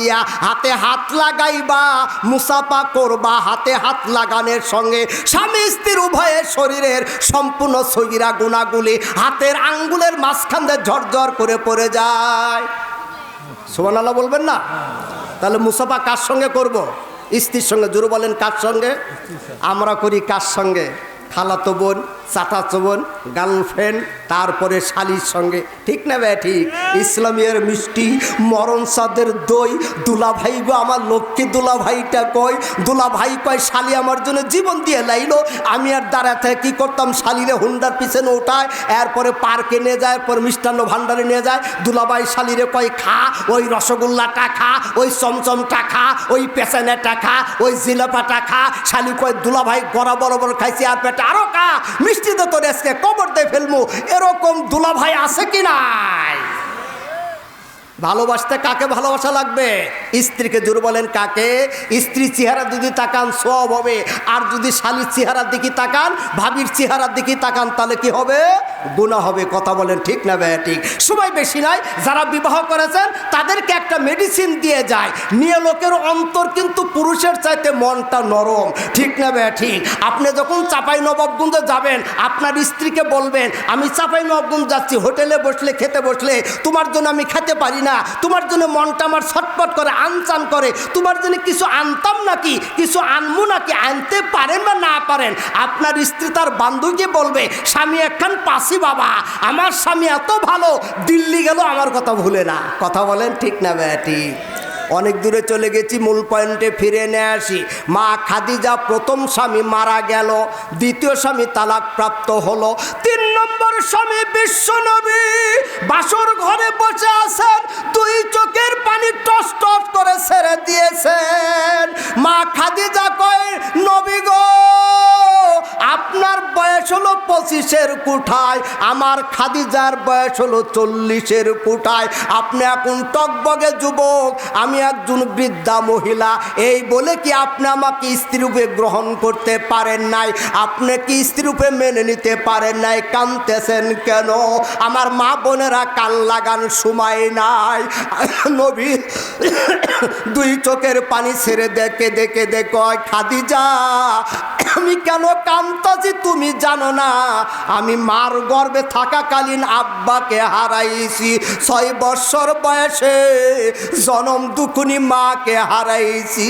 দিয়া হাতে হাত লাগাইবা, মুসাফা করবা, হাতে হাত লাগানোর সঙ্গে স্বামী স্ত্রীর উভয়ের শরীরের সম্পূর্ণ সগিরা গুণাগুলি হাতের আঙ্গুলের মাঝখান দিয়ে ঝরঝর করে পড়ে যায়। সোমান বলবেন না? তাহলে মুসাফা কার সঙ্গে করব। স্ত্রীর সঙ্গে। জোর বলেন কার সঙ্গে? আমরা করি কার সঙ্গে? খালাতো বোন। চাচাতো বোন গার্লফ্রেন্ড তারপরে শালির সঙ্গে। ঠিক না ভাই ঠিক? ইসলামিয়ার মিষ্টি মরণ সাদের দই দুলা ভাই গো, আমার লক্ষ্মী দুলা ভাইটা কয় দুলা ভাই কয়, শালি আমার জন্য জীবন দিয়ে লাইলো। আমি আর দাঁড়াতে কি করতাম? শালিরে হুন্ডার পিছনে ওঠায় এরপরে পার্কে নিয়ে যায় পর মিষ্টান্ন ভান্ডারে নিয়ে যায়। দুলা দুলাভাই শালিরে কয়, খা, ওই রসগোল্লাটা খা, ওই চমচমটা খা, ওই পেছানেটা খা, ওই জিলাপাটা খা। শালি কয়, দুলাভাই গড়া বড় খাইছি, আর পেটে আরও খা। মিষ্টি তো তোর আজকে কবর দিয়ে ফেলব এরকম দুলাভাই আছে কি নাই? ভালোবাসতে কাকে ভালোবাসা লাগবে? স্ত্রীকে জোর বলেন কাকে? স্ত্রী চেহারা যদি তাকান, সব হবে। আর যদি শালির চেহারার দিকে তাকান, ভাবির চেহারার দিকে তাকান, তাহলে কি হবে? গুণা হবে, কথা বলেন ঠিক না ভাইয়া, ঠিক। সময় বেশি নাই, যারা বিবাহ করেছেন, তাদেরকে একটা মেডিসিন দিয়ে যায়। নিয়ে লোকের অন্তর কিন্তু পুরুষের চাইতে মনটা নরম, ঠিক না ভাইয়া, ঠিক। আপনি যখন চাপাই নবাবগঞ্জে যাবেন, আপনার স্ত্রীকে বলবেন, আমি চাপাই নবাবগঞ্জ যাচ্ছি, হোটেলে বসলে, খেতে বসলে, তোমার জন্য আমি খেতে পারি না, তোমার জন্য মনটা আমার ছটপট করে আনচান করে। তোমার জন্য কিছু আনতাম নাকি? কিছু আনব নাকি? আনতে পারেন বা না পারেন? আপনার স্ত্রী তার বান্ধবীকে বলবে, স্বামী একখান পাশি বাবা, আমার স্বামী এত ভালো, দিল্লি গেল আমার কথা ভুলে না। কথা বলেন ঠিক না ব্যাটি অনেক দূরে চলে গেছি, মূল পয়েন্টে ফিরে নিয়ে আসি। মা খাদিজা প্রথম স্বামী মারা গেল, দ্বিতীয় স্বামী তালাক প্রাপ্ত হলো, তিন নম্বর স্বামী বিশ্বনবী বাসর ঘরে বসে আছেন কুঠায়, আমার খাদিজার বয়স হলো চল্লিশের কুঠায়। আপনি এখন টকবগে যুবক, আমি একজন বৃদ্ধা মহিলা। এই বলে কি আপনি আমাকে স্ত্রীরূপে গ্রহণ করতে পারেন নাই? আপনি কি স্ত্রীরূপে মেনে নিতে পারেন নাই? কানতেছেন কেন? আমার মা বোনেরা কান লাগান সময় নাই। নবী দুই চোখের পানি ছেড়ে দেখে দেখে দেখো খাদিজা, আমি কেন কান্তাছি তুমি জানো না? আমি মার গর্বে থাকাকালীন আব্বাকে হারাইছি। ছয় বৎসর বয়সে জনম দুকুনি মাকে হারাইছি।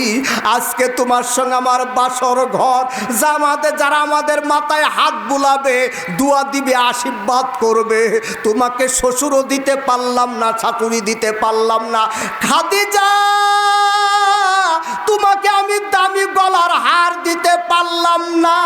আজকে তোমার সঙ্গে আমার বাসর ঘর। জামাতে যারা আমাদের মাথায় হাত বুলাবে, দুয়া দিবে, আশীর্বাদ করবে। তোমাকে শ্বশুরও দিতে পারলাম না ছাতুরি দিতে পারলাম না। খাদিজা! তোমাকে আমি দামি গলার হার দিতে পারলাম না,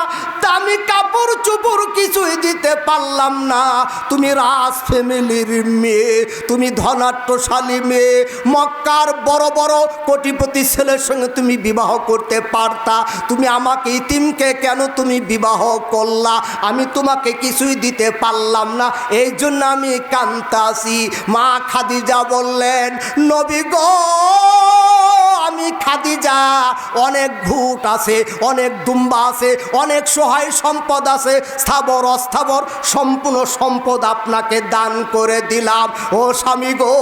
দামি কাপড় চুপড় কিছুই দিতে পারলাম না। তুমি রাজ ফ্যামিলির মেয়ে, তুমি ধনাট্যশালী মেয়ে, মক্কার বড় বড় কোটিপতি ছেলের সঙ্গে তুমি বিবাহ করতে পারতা। তুমি আমাকে ইতিমকে কেন তুমি বিবাহ করলা? আমি তোমাকে কিছুই দিতে পারলাম না, এই জন্য আমি কান্তাসি মা খাদিজা বললেন, নবী গো খাদিজা, অনেক ভূত আছে, অনেক দুম্বা আছে, অনেক সহায় সম্পদ আছে। স্থাবর, অস্থাবর, সম্পূর্ণ সম্পদ আপনাকে দান করে দিলাম। ও স্বামী গো,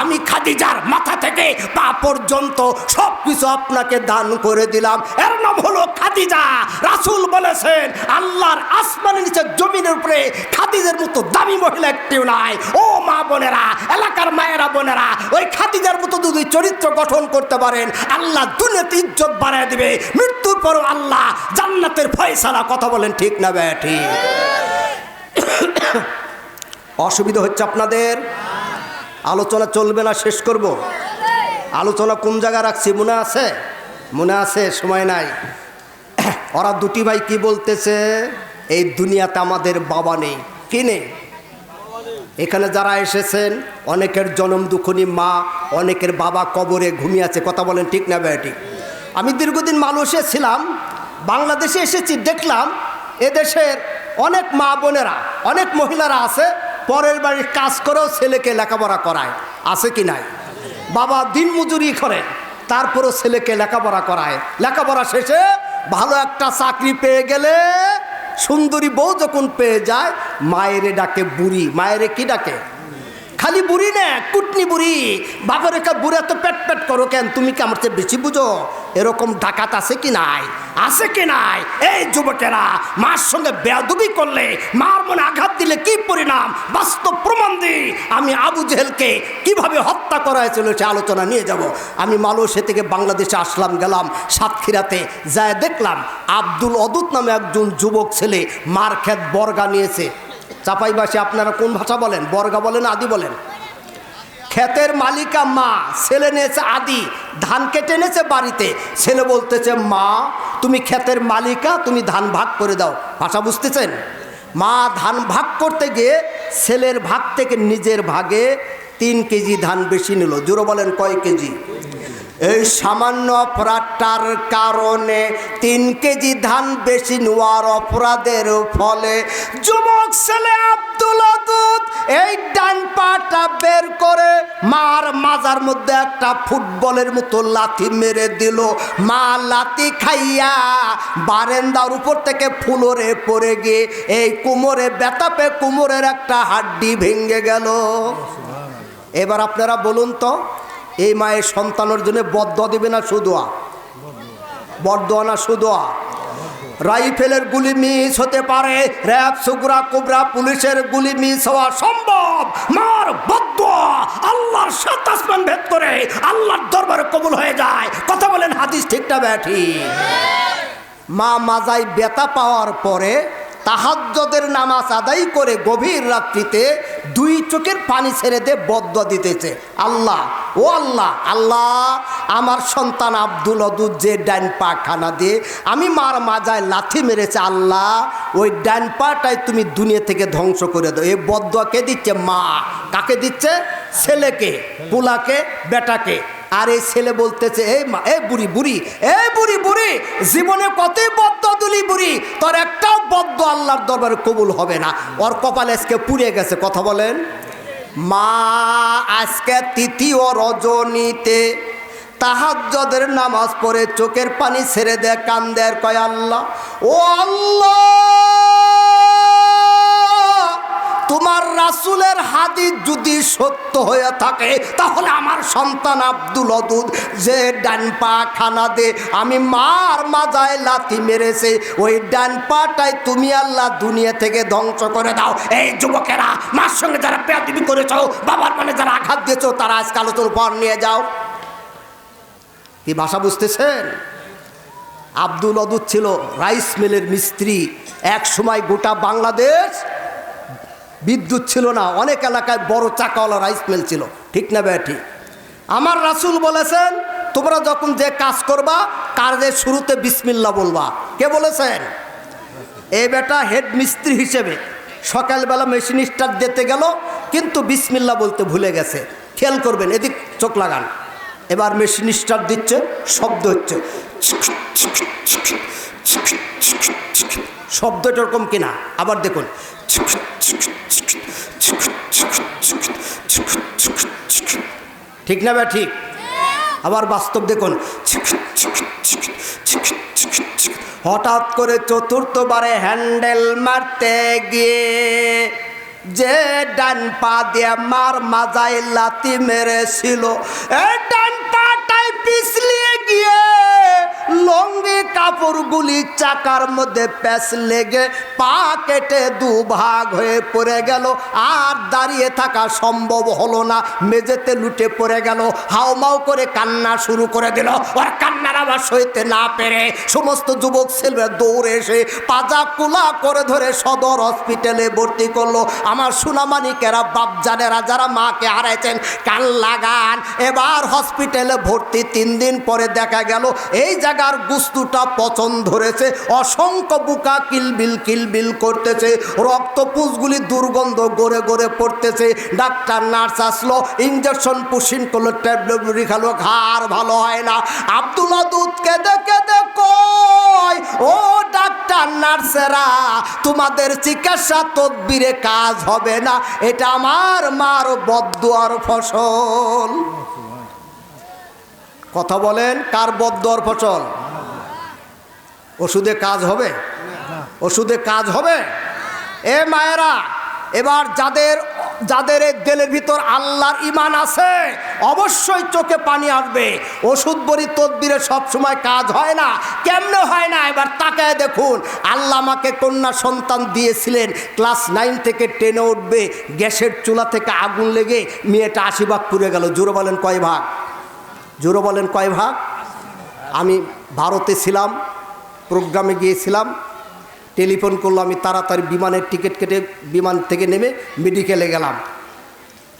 আমি খাদিজার মাথা থেকে পা পর্যন্ত সব কিছু আপনাকে দান করে দিলাম। এর নাম হলো খাদিজা। রাসুল বলেছেন, আল্লাহর আসমানের নিচে জমিনের উপরে খাদিজের মতো দামি মহিলা একটিও নাই। ও মা বোনেরা, এলাকার মায়েরা বোনেরা, ওই খাদিজার মতো যদি চরিত্র গঠন করতে পারেন, আল্লাহ দুনিয়াতে ইজ্জত বাড়ায় দিবে। মৃত্যুর পরও আল্লাহ জান্নাতের ফয়সালা কথা বলেন, ঠিক না ব্যাঠি অসুবিধা হচ্ছে আপনাদের? আলোচনা চলবে না, শেষ করব। আলোচনা কোন জায়গায় রাখছি? মনে আছে? মনে আছে, সময় নাই। ওরা দুটি ভাই কি বলতেছে? এই দুনিয়াতে আমাদের বাবা নেই। কি নেই? এখানে যারা এসেছেন, অনেকের জনম দুঃখনী মা, অনেকের বাবা কবরে ঘুমিয়ে আছে, কথা বলেন ঠিক না ঠিক? আমি দীর্ঘদিন মালয়েশিয়া ছিলাম, বাংলাদেশে এসেছি, দেখলাম এদেশের অনেক মা বোনেরা, অনেক মহিলারা আছে, পরের বাড়ির কাজ করেও ছেলেকে লেখাপড়া করায়, আছে কি নাই? বাবা দিন মজুরি করে, তারপরও ছেলেকে লেখাপড়া করায়, লেখাপড়া শেষে ভালো একটা চাকরি পেয়ে গেলে সুন্দরী বউ যখন পেয়ে যায়, মায়েরে ডাকে বুড়ি। মায়েরে কি ডাকে? খালি বুড়ি না, কুটনি বুড়ি। বাপের বুড়ে তো পেট পেট করো কেন? তুমি কি আমার চেয়ে বেশি বুঝো? এরকম ডাকাত আছে কি নাই? আছে কি নাই? এই যুবকেরা, মার সঙ্গে বেয়াদুবি করলে, মার মনে আঘাত দিলে কি পরিণাম? বাস্তব প্রমাণ দিই। আমি আবু জেহেলকে কীভাবে হত্যা করা হয়েছিল সে আলোচনা নিয়ে যাব। আমি মালয়েশিয়া থেকে বাংলাদেশে আসলাম, গেলাম সাতক্ষীরাতে, যায় দেখলাম আব্দুল অদুত নামে একজন যুবক ছেলে মার খেত বর্গা নিয়েছে। চাপাইবাসী, আপনারা কোন ভাষা বলেন? বর্গা বলেন, আদি বলেন? ক্ষেতের মালিকা মা ছেলে নিয়েছে আদি, ধান কেটে এনেছে বাড়িতে। ছেলে বলতেছে, মা, তুমি ক্ষেতের মালিকা, তুমি ধান ভাগ করে দাও। ভাষা বুঝতেছেন? মা ধান ভাগ করতে গিয়ে ছেলের ভাগ থেকে নিজের ভাগে তিন কেজি ধান বেশি নিল। জোরো বলেন, কয় কেজি? এই সামান্য অপরাধটার কারণে তিন কেজি ধান বেশি নেওয়ার অপরাধের ফলে যুবক ছেলে এই ডান পাটা বের করে মার মাজার মধ্যে একটা ফুটবলের মতো লাথি মেরে দিল। মা লাথি খাইয়া বারেন্দার উপর থেকে ফুলরে পড়ে গিয়ে এই কুমোরে, বেতাপে কুমোরের একটা হাড্ডি ভেঙে গেল। এবার আপনারা বলুন তো, এই মায়ের সন্তানের জন্য বদ্ধ দেবে না সুদোয়া? বরদোয়া না সুদোয়া? রাইফেলের গুলি মিস হতে পারে। র্যাব, সুগরা, কুবরা, পুলিশের গুলি মিস হওয়া সম্ভব। মার বদুয়া। আল্লাহর সাত আসমান ভেদ করে আল্লাহর দরবারে কবুল হয়ে যায়। কথা বলেন হাদিস ঠিকটা ব্যাঠি মা মাজাই বেতা পাওয়ার পরে তাহাজ্জদের নামাজ আদায় করে গভীর রাত্রিতে দুই চোখের পানি ছেড়ে দে বদ্ধ দিতেছে। আল্লাহ, ও আল্লাহ আল্লাহ, আমার সন্তান আব্দুল অদুদ যে ডান পা খানা দিয়ে আমি মার মাজায় লাথি মেরেছে, আল্লাহ, ওই ডান পাটাই তুমি দুনিয়া থেকে ধ্বংস করে দাও। এই বদ্ধ কে দিচ্ছে? মা। কাকে দিচ্ছে? ছেলেকে, পোলাকে, বেটাকে। আর এই ছেলে বলতেছে, এই মা এ বুড়ি বুড়ি এ বুড়ি বুড়ি, জীবনে কতই বদ্ধ দুলি বুড়ি, তোর একটাও বদ্ধ আল্লাহর দরবারে কবুল হবে না। ওর কপালে আজকে পুড়ে গেছে, কথা বলেন। মা, আজকে তৃতীয় রজনীতে তাহাজ্জদের নামাজ পড়ে চোখের পানি ছেড়ে দেয় কান্দের কয় আল্লাহ, ও আল্লাহ! তোমার রাসুলের হাদিস যদি সত্য হয়ে থাকে, তাহলে আমার সন্তান আব্দুল অদুদ যে ডান পা খানা দে, আমি মার মাজায় লাথি মেরেছে, ওই ডান পাটাই তুমি আল্লাহ দুনিয়া থেকে ধ্বংস করে দাও। এই যুবকেরা, মার সঙ্গে যারা পেয়াদিবি করেছ, বাবার মানে যারা আঘাত দিয়েছ, তারা আজকে আলোচনার পর নিয়ে যাও। কি ভাষা বুঝতেছেন? আব্দুল অদুদ ছিল রাইস মিলের মিস্ত্রি এক সময় গোটা বাংলাদেশ বিদ্যুৎ ছিল না, অনেক এলাকায় বড় চাকাওয়ালা রাইস মিল ছিল। ঠিক না ঠিক? আমার রাসুল বলেছেন, তোমরা যখন যে কাজ করবা কাজের শুরুতে বিসমিল্লা বলবা। কে বলেছেন? এই বেটা হেড মিস্ত্রি হিসেবে সকালবেলা মেশিন স্টার্ট দিতে গেল, কিন্তু বিসমিল্লা বলতে ভুলে গেছে। খেয়াল করবেন, এদিক চোখ লাগান। এবার মেশিন স্টার্ট দিচ্ছে, শব্দ হচ্ছে। শব্দটা এরকম কিনা? আবার দেখুন। ঠিক না ব্যা ঠিক? আবার বাস্তব দেখুন। হঠাৎ করে চতুর্থবারে হ্যান্ডেল মারতে গিয়ে যে ডান পা দিয়ে মার মাজায় লাতি মেরেছিল এই ডান পাটাই পিছলিয়ে গিয়ে লঙ্গি কাপড়গুলি চাকার মধ্যে প্যাচ লেগে পা কেটে দুভাগ হয়ে পড়ে গেল। আর দাঁড়িয়ে থাকা সম্ভব হলো না। মেঝেতে লুটে পড়ে গেল। হাওমাও করে কান্না শুরু করে দিল। ওর কান্নার আবার সইতে না পেরে সমস্ত যুবক ছেলে দৌড়ে এসে পাজা কুলা করে ধরে সদর হসপিটালে ভর্তি করল। আমার সুনামানিকেরা বাপজানেরা যারা মাকে হারাইছেন কান লাগান। এবার হসপিটালে ভর্তি তিন দিন পরে দেখা গেল। এই জায়গার গুস্তুটা পচন ধরেছে, অসংখ্য বুকা কিলবিল কিলবিল করতেছে রক্তপুষগুলি দুর্গন্ধ গড়ে গড়ে পড়তেছে, ডাক্তার, নার্স আসলো ইঞ্জেকশন পুশিন করল ট্যাবলেট খালো, ঘাড় ভালো হয় না। আব্দুল্লা দুধ কেঁদে কেঁদে কয়, ও ডাক্তার, নার্সেরা, তোমাদের চিকিৎসা তদবিরে কাজ হবে না, এটা আমার মার বদুয়ার ফসল। কথা বলেন, কার বদুয়ার ফসল ওষুধে কাজ হবে? ওষুধে কাজ হবে? এ মায়েরা, এবার যাদের যাদের এই দিলের ভিতর আল্লাহর ইমান আছে, অবশ্যই চোখে পানি আসবে। ওষুধ বড়ি তদবিরে সবসময় কাজ হয় না, কেমনে হয় না? এবার তাকায় দেখুন, আল্লাহ আমাকে কন্যা সন্তান দিয়েছিলেন, ক্লাস নাইন থেকে টেনে উঠবে, গ্যাসের চুলা থেকে আগুন লেগে মেয়েটা আশি ভাগ পুড়ে গেল। জোরে বলেন কয় ভাগ? জোরে বলেন কয় ভাগ? আমি ভারতে ছিলাম, প্রোগ্রামে গিয়েছিলাম, টেলিফোন করল, আমি তাড়াতাড়ি বিমানের টিকিট কেটে বিমান থেকে নেমে মেডিকেলে গেলাম।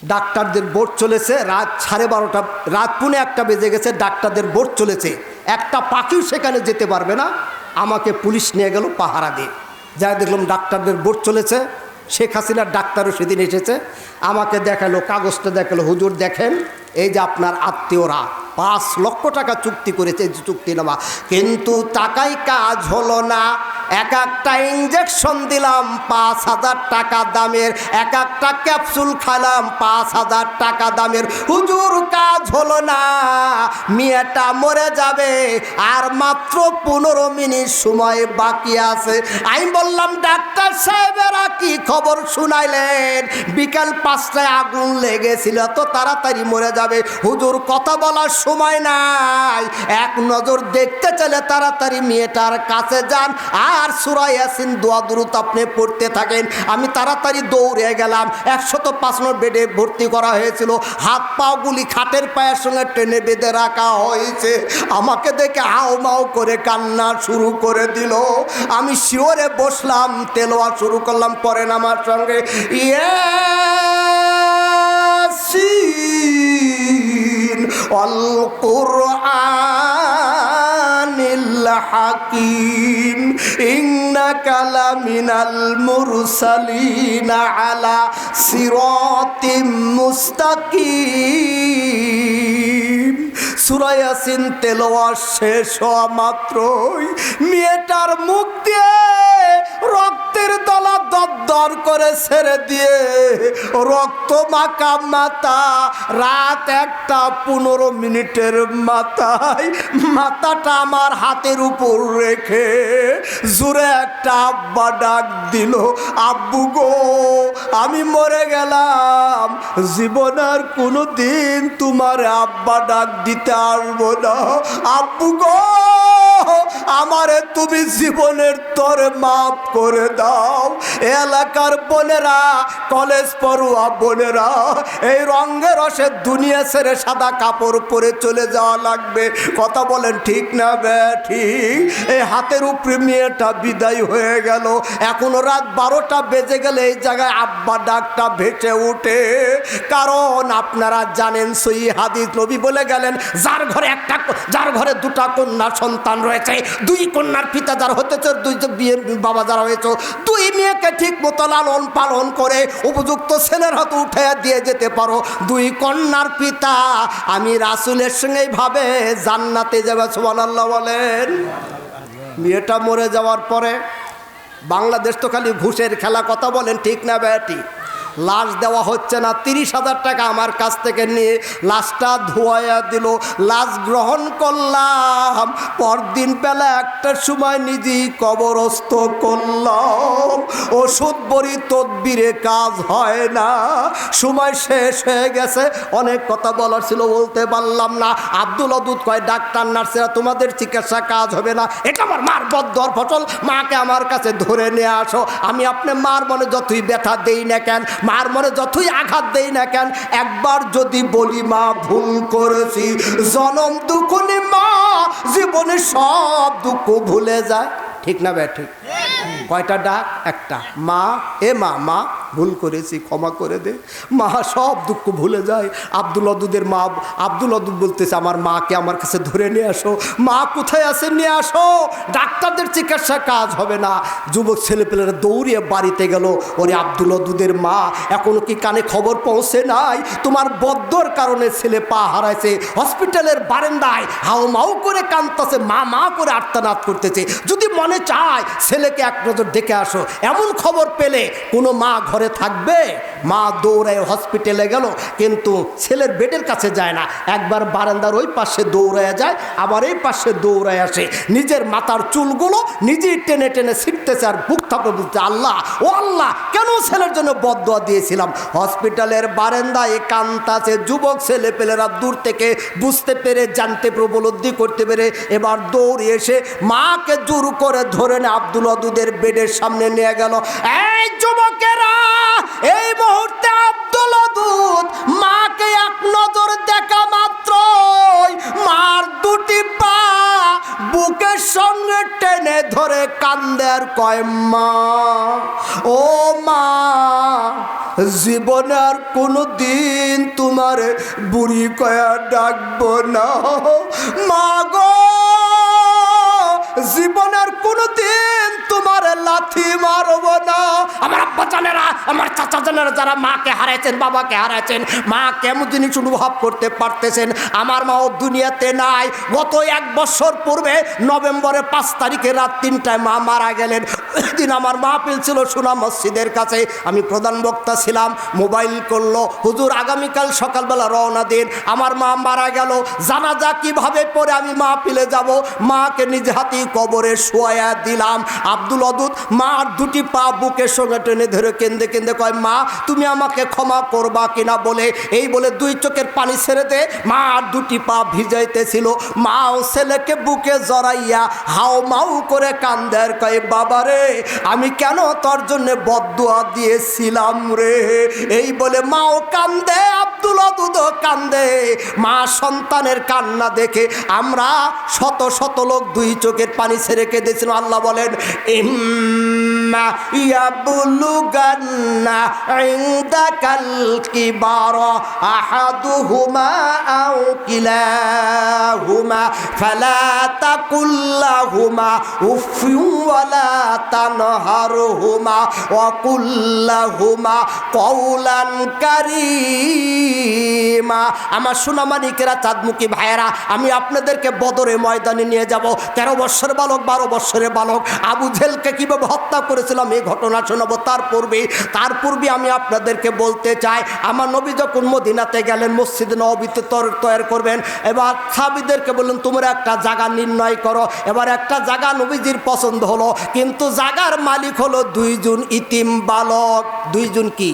ডাক্তারদের বোর্ড চলেছে, রাত সাড়ে বারোটা, রাত পুনে একটা বেজে গেছে, ডাক্তারদের বোর্ড চলেছে। একটা পাখিও সেখানে যেতে পারবে না। আমাকে পুলিশ নিয়ে গেল পাহারা দিয়ে। যাই দেখলাম ডাক্তারদের বোর্ড চলেছে, শেখ হাসিনার ডাক্তারও সেদিন এসেছে। আমাকে দেখাল, কাগজটা দেখাল, হুজুর দেখেন, এই যে আপনার আত্মীয়রা। পাঁচ লক্ষ টাকা চুক্তি করেছে চুক্তি নেওয়া। কিন্তু টাকাই কাজ হলো না। এক একটা ইঞ্জেকশন দিলাম, পাঁচ হাজার টাকা দামের। এক একটা ক্যাপসুল খালাম, পাঁচ হাজার টাকা দামের। হুজুর, কাজ হলো না। মেয়েটা মরে যাবে, আর মাত্র পনেরো মিনিট সময় বাকি আছে। আমি বললাম, ডাক্তার সাহেবেরা কি খবর শুনাইলেন? বিকাল পাঁচটায় আগুন লেগেছিল, তো তাড়াতাড়ি মরে যাবে। হুজুর, কথা বলার সময় নাই। এক নজর দেখতে চলে তাড়াতাড়ি মেয়েটার কাছে যান। আর সুরাই ইয়াসিন দোয়া দুরুত আপনি পড়তে থাকেন। আমি তাড়াতাড়ি দৌড়ে গেলাম। একশত পাঁচ নম্বর বেডে ভর্তি করা হয়েছিল। হাত পাগুলি খাটের পায়ের সঙ্গে টেনে বেঁধে রাখা হয়েছে। আমাকে দেখে হাও মাও করে কান্না শুরু করে দিল। আমি শিওরে বসলাম তেলোয়া শুরু করলাম পরেন আমার সঙ্গে। ইয়াসিন, অল কোরআনিল হাকিম, ইন্নাকা লামিনাল আলা সিরাতিম মুস্তাকিম। সূরা ইয়াসিন তেলাওয়াত শেষ হওয়া মাত্রই মেয়েটার মুখ দিয়ে রক্তের দলা দরদর করে ছেড়ে দিয়ে রক্ত মাখা মাথা, রাত একটা পনেরো মিনিটের মাথায় মাথাটা আমার হাতের উপর রেখে জোরে একটা আব্বা ডাক দিল, আব্বু গো, আমি মরে গেলাম। জীবন আর কোনো দিন তোমার আব্বা ডাক দিতে আসব না। আব্বু গো আমারে তুমি জীবনের তরে মাফ করে দাও। এলাকার বোনেরা, কলেজ পড়ুয়া বোনেরা, এই রঙের রসে দুনিয়া ছেড়ে সাদা কাপড় পরে চলে যাওয়া লাগবে। কথা বলেন ঠিক না বে, ঠিক? এই হাতের উপরে মেয়েটা বিদায় হয়ে গেল। এখনও রাত বারোটা বেজে গেলে এই জায়গায় আব্বা ডাকটা ভেসে উঠে কারণ আপনারা জানেন, সই হাদিস নবী বলে গেলেন, যার ঘরে একটা, যার ঘরে দুটা কন্যা সন্তান রয়েছে দুই কন্যার পিতা যারা হতেছে, দুই বিয়ে, বাবা যারা হয়েছে, দুই মেয়েকে ঠিক মতো লালন পালন করে উপযুক্ত ছেলের হাতে উঠে দিয়ে যেতে পারো। দুই কন্যার পিতা, আমি রাসুলের সঙ্গে ভাবে জান্নাতে যাবে সোমান বলেন। মেয়েটা মরে যাওয়ার পরে বাংলাদেশ তো খালি ঘুষের খেলা কথা বলেন, ঠিক না ব্যাটি লাশ দেওয়া হচ্ছে না, তিরিশ হাজার টাকা আমার কাছ থেকে নিয়ে লাশটা ধোয়া দিল। লাশ গ্রহণ করলাম, পরদিন বেলা একটার সময় নিজেই কবরস্থ করলাম। ওষুধ বড়ি তদবিরে কাজ হয় না, সময় শেষ হয়ে গেছে। অনেক কথা বলার ছিল, বলতে পারলাম না। আব্দুল অদুত কয়, ডাক্তার, নার্সেরা, তোমাদের চিকিৎসা কাজ হবে না। এটা আমার মার বদ্ধর ফসল। মাকে আমার কাছে ধরে নিয়ে আসো। আমি আপনি মার মনে যতই ব্যথা দেই না কেন মার মনে যতই আঘাত দেই না কেন, একবার যদি বলি, মা, ভুল করেছি। জনম দুকুনি, মা, জীবনে সব দুঃখ ভুলে যায়। ঠিক না ব্যা ঠিক? কয়টা ডাক? একটা। মা, এ মা মা ভুল করেছি, ক্ষমা করে দে। মা, সব দুঃখ ভুলে যায়। আব্দুল অদুদের মা, আব্দুল অদুদ বলতেছে, আমার মাকে আমার কাছে ধরে নিয়ে আসো। মা, কোথায় আছে? নিয়ে আসো। ডাক্তারদের চিকিৎসা কাজ হবে না। যুবক ছেলেপেলেরা দৌড়িয়ে বাড়িতে গেল। ওরে আব্দুল অদুদের মা, এখনও কি কানে খবর পৌঁছে নাই? তোমার বদ্ধর কারণে ছেলে পা হারাইছে। হসপিটালের বারেন্দায় হাও মাও করে কাঁদতেছে। মা মা করে আর্তনাদ করতেছে। যদি মনে চায়, ছেলেকে এক নজর দেখে আসো। এমন খবর পেলে কোনো মা ঘরে ঘরে থাকবে, মা দৌড়ায় হসপিটালে গেল, কিন্তু ছেলের বেডের কাছে যায় না। একবার বারান্দার ওই পাশে দৌড়ায় যায়, আবার এই পাশে দৌড়ায় আসে। নিজের মাথার চুলগুলো নিজেই টেনে টেনে ছিটতেছে আর বুক থাপড়ে বলছে আল্লাহ, ও আল্লাহ, কেন ছেলের জন্য বদয়া দিয়েছিলাম? হসপিটালের বারান্দায় কান্তাছে যুবক ছেলে পেলেরা দূর থেকে বুঝতে পেরে, জানতে প্রবলব্ধি করতে পেরে এবার দৌড়ে এসে মাকে জোর করে ধরে নে আব্দুল অদুদের বেডের সামনে নিয়ে গেল। এই যুবকেরা ধরে কান্দে আর কয় মা, ও মা, জীবনে আর কোনো দিন তোমার বুড়ি কয়া ডাকবো না। মা গো জীবনের কোনো দিন তোমার লাথি মারব না। আমার আব্বা জানেরা, আমার চাচা জানেরা যারা মাকে হারাইছেন, বাবাকে হারাইছেন, মা কেমন জিনিস অনুভব করতে পারতেছেন, আমার মা ও দুনিয়াতে নাই। গত এক বছর পূর্বে নভেম্বরের পাঁচ তারিখে রাত তিনটায় মা মারা গেলেন। দিন আমার মাহফিল ছিল সুনা মসজিদের কাছে। আমি প্রধান বক্তা ছিলাম, মোবাইল করল, হুজুর, আগামীকাল সকালবেলা রওনা দিন। আমার মা মারা গেল। জানাজা কীভাবে পরে আমি মাহফিলে যাব? মাকে নিজ হাতেই কবরে শোয়া দিলাম। আব্দুল অদুত মার দুটি পা বুকের সঙ্গে টেনে ধরে কেন্দে কেন্দে কয়, মা, তুমি আমাকে ক্ষমা করবা কিনা? বলে, এই বলে দুই চোখের পানি ছেড়ে দে। মা, আর দুটি পা ভিজাইতেছিল। মাও ছেলেকে বুকে জড়াইয়া হাও মাউ করে কান্দার কয় বাবা রে আমি কেন তোর জন্য বদুয়া দিয়েছিলাম রে? এই বলে, মাও কান্দে, আব্দুল দুদো কান্দে। মা সন্তানের কান্না দেখে আমরা শত শত লোক দুই চোখের পানি ছেড়ে কেঁদেছিল। আল্লাহ বলেন ইম্মা ইয়াবলুগান্না ইনদাকাল কিবারা আহাদুহুমা আও কিলাহুমা, ফালা তাকুল লাহুমা উফিউ ওয়ালা তানহারহুমা ওয়া কুল লাহুমা কওলান কারীমা। আমার সোনামানিকেরা, চাঁদমুখী ভাইয়েরা, আমি আপনাদেরকে বদরে ময়দানে নিয়ে যাব। তেরো বৎসর বালক, বারো বৎসরের বালক, আবু জেলকে কীভাবে হত্যা করেছিলাম, এই ঘটনা শোনাবো। তার পূর্বে তার পূর্বে আমি আপনাদেরকে বলতে চাই, আমার নবী যখন মদিনাতে গেলেন, মসজিদ নবীতে তৈরি করবেন, এবার সাবিদেরকে বললেন, তোমরা একটা জায়গা নির্ণয় করো। এবার একটা জায়গা নবীজির পছন্দ হলো, কিন্তু জাগার মালিক হলো দুইজন ইতিম বালক। দুইজন কি?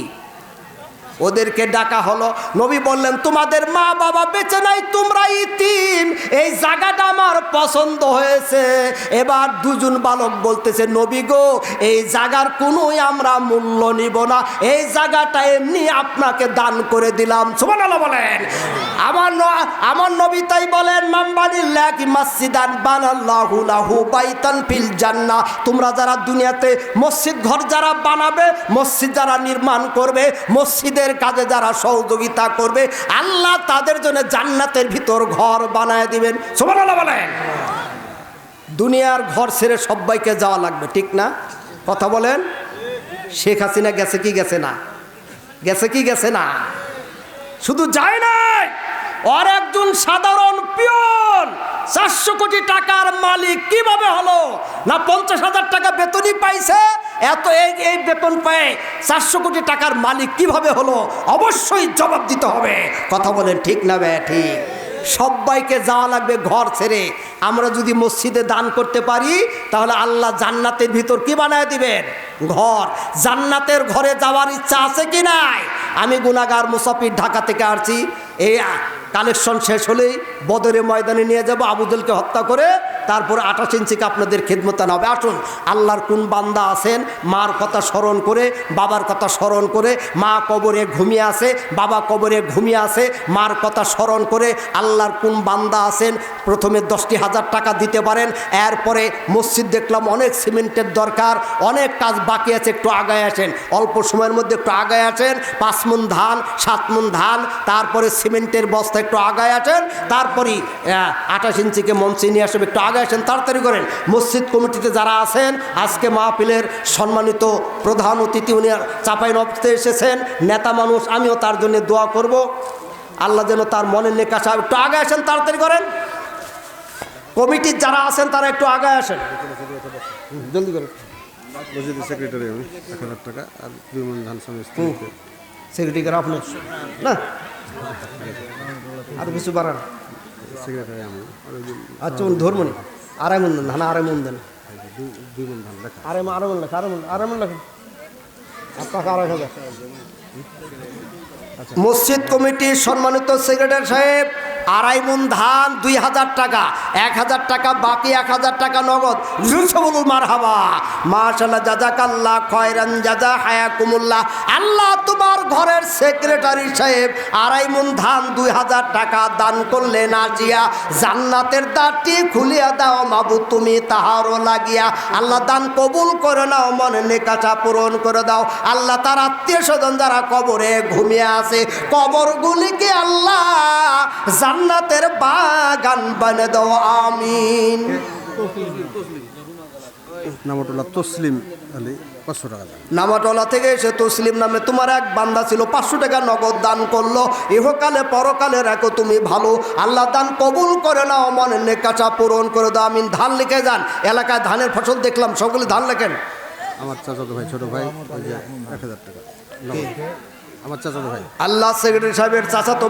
ওদেরকে ডাকা হলো। নবী বললেন, তোমাদের মা বাবা বেঁচে নাই, তোমরা ইতিম। এই জায়গাটা আমার পছন্দ হয়েছে। এবার দুজন বালক বলতেছে, নবী গো, এই জায়গার কোনোই আমরা মূল্য নিব না। এই জায়গাটা এমনি আপনাকে দান করে দিলাম। সুবহানাল্লাহ বলেন। আমার আমার নবী তাই বলেন, মাম্বানিল্লাহি মাসজিদান বানাল্লাহু লাহু বাইতান ফিল জান্নাহ। তোমরা যারা দুনিয়াতে মসজিদ ঘর যারা বানাবে, মসজিদ যারা নির্মাণ করবে মসজিদের কাজে যারা সহযোগিতা করবে, আল্লাহ তাদের জন্য জান্নাতের ভিতর ঘর বানায় দিবেন। সুবহানাল্লাহ বলেন। দুনিয়ার ঘর ছেড়ে সবাইকে যাওয়া লাগবে, ঠিক না? কথা বলেন। শেখ হাসিনা গেছে কি গেছে না? গেছে কি গেছে না? শুধু যায় নাই। আর একজন সাধারণ পিয়ন, চারশো কোটি টাকার মালিক কীভাবে হলো? না পঞ্চাশ হাজার টাকা বেতনই পাইছে? এত এই এই বেতন পায় চারশো কোটি টাকার মালিক কীভাবে হলো? অবশ্যই জবাব দিতে হবে। কথা বলেন ঠিক না বে ঠিক। সবাইকে যাওয়া লাগবে ঘর ছেড়ে। আমরা যদি মসজিদে দান করতে পারি, তাহলে আল্লাহ জান্নাতের ভিতর কি বানায় দিবেন? ঘর। জান্নাতের ঘরে যাওয়ার ইচ্ছা আছে কি নাই? আমি গুনাগার মুসাফির ঢাকা থেকে আসছি। এই কালেকশন শেষ হলেই বদরে ময়দানে নিয়ে যাব, আবুদুলকে হত্যা করে তারপর আঠাশ ইঞ্চিকে আপনাদের খেদমতান হবে। আসুন, আল্লাহর কোন বান্দা আছেন, মার কথা স্মরণ করে, বাবার কথা স্মরণ করে, মা কবরে ঘুমিয়ে আছে, বাবা কবরে ঘুমিয়ে আছে, মার কথা স্মরণ করে আল্লাহর কোন বান্দা আছেন, প্রথমে দশটি হাজার টাকা দিতে পারেন, এরপরে মসজিদ দেখলাম অনেক সিমেন্টের দরকার, অনেক কাজ বাকি আছে, একটু আগায় আসেন। অল্প সময়ের মধ্যে একটু আগায় আসেন, পাঁচ মন ধান, সাত মন ধান, তারপরে সিমেন্টের বস্তা একটু আগায় আসেন তারপরেই আঠাশ ইঞ্চিকে মঞ্চে নিয়ে আসবে একটু আগে আসেন তাড়াতাড়ি করেন। মসজিদ কমিটিতে যারা আছেন আজকে মাহফিলের সম্মানিত প্রধান অতিথি উনি চাপাই নবতে এসেছেন নেতা মানুষ আমিও তার জন্য দোয়া করব। আল্লাহ যেন তার মনের নেকাশা একটু আগে আসেন তাড়াতাড়ি করেন। কমিটির যারা আছেন তারা একটু আগে আসেন। জলদি করেন। মসজিদের সেক্রেটারি আমি এক হাজার টাকা আর দুই মন ধান সেক্রেটারি আপনি না। আচ্ছা মন মন মন আড়াই আড়াই মন লেখা। মন লেখা আপনাকে আড়াই হাজার। মসজিদ কমিটির সম্মানিত সেক্রেটারি সাহেব আড়াই মন ধান দুই হাজার টাকা। এক হাজার টাকা বাকি এক হাজার টাকা নগদ। বলুন মার হাবা মাশাল্লাহ জাজাকাল্লাহ খয়রান জাজা হায়া কুমুল্লাহ আল্লাহ তোমার ঘরের সেক্রেটারি সাহেব আড়াই মন ধান দুই হাজার টাকা দান করলেন আজিয়া জান্নাতের দ্বারটি খুলিয়া দাও মাবু, তুমি তাহারও লাগিয়া। আল্লাহ দান কবুল করে নাও, মনে নেকাচা পূরণ করে দাও। আল্লাহ তার আত্মীয় স্বজন যারা কবরে ঘুমিয়ে আছে, কবরগুলিকে আল্লাহ জান্নাতের বাগান বানে দাও, আমিন। নামটুল্লাহ তসলিম আলী। পাঁচশো টাকা নামাটলা থেকে এসে তসলিম নামে তোমার এক বান্দা ছিল পাঁচশো টাকা নগদ দান করল। ইহকালে পরকালে রাখো তুমি ভালো। আল্লাহ দান কবুল করে নাও মনের নেকাচা পূরণ করে দাও। আমিন ধান লিখে যান। এলাকায় ধানের ফসল দেখলাম সকলে ধান লেখেন। আমার চাচাতো ভাই ছোট ভাই এক হাজার টাকা। আমার চাচাতো ভাই। আল্লাহ সেক্রেটারি সাহেবের চাচা তো